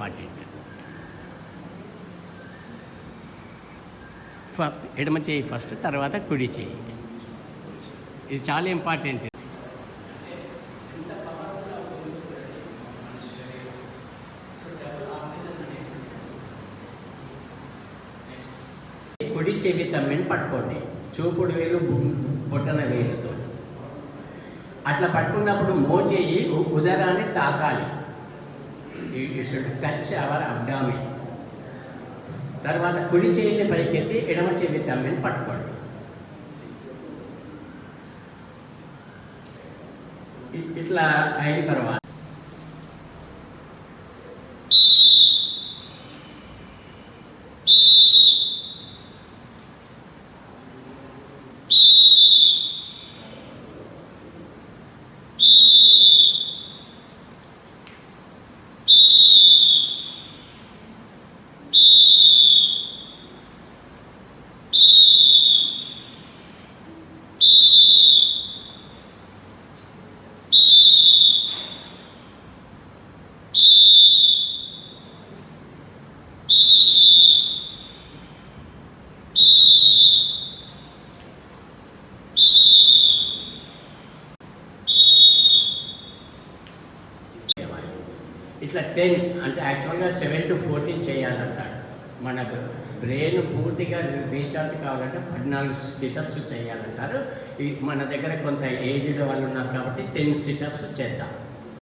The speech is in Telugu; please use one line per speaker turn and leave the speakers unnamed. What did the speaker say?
ఇంపార్టెంట్ ఎడమ చేయి ఫస్ట్ తర్వాత కుడి చేయి ఇది చాలా ఇంపార్టెంట్. కుడి చెవి తమ్మిని పట్టుకోండి. చూపుడు వేలు బుట్టన వేలుతో. అట్లా పట్టుకున్నప్పుడు మోచేయి ఉదరాన్ని తాకాలి. You should touch our abdomen తర్వాత కుడి చేయిని పైకెత్తి ఎడమ చెవి తమ్మిని పట్టుకోండి. ఇట్లా అయిన తర్వాత ఇట్లా టెన్ అంటే యాక్చువల్గా సెవెన్ టు ఫోర్టీన్ చేయాలంటాడు. మన బ్రెయిన్ పూర్తిగా రీఛార్జ్ కావాలంటే పద్నాలుగు సిటప్స్ చేయాలంటారు. మన దగ్గర కొంత ఏజ్డ్ వాళ్ళు ఉన్నారు కాబట్టి టెన్ సిటప్స్ చేద్దాం.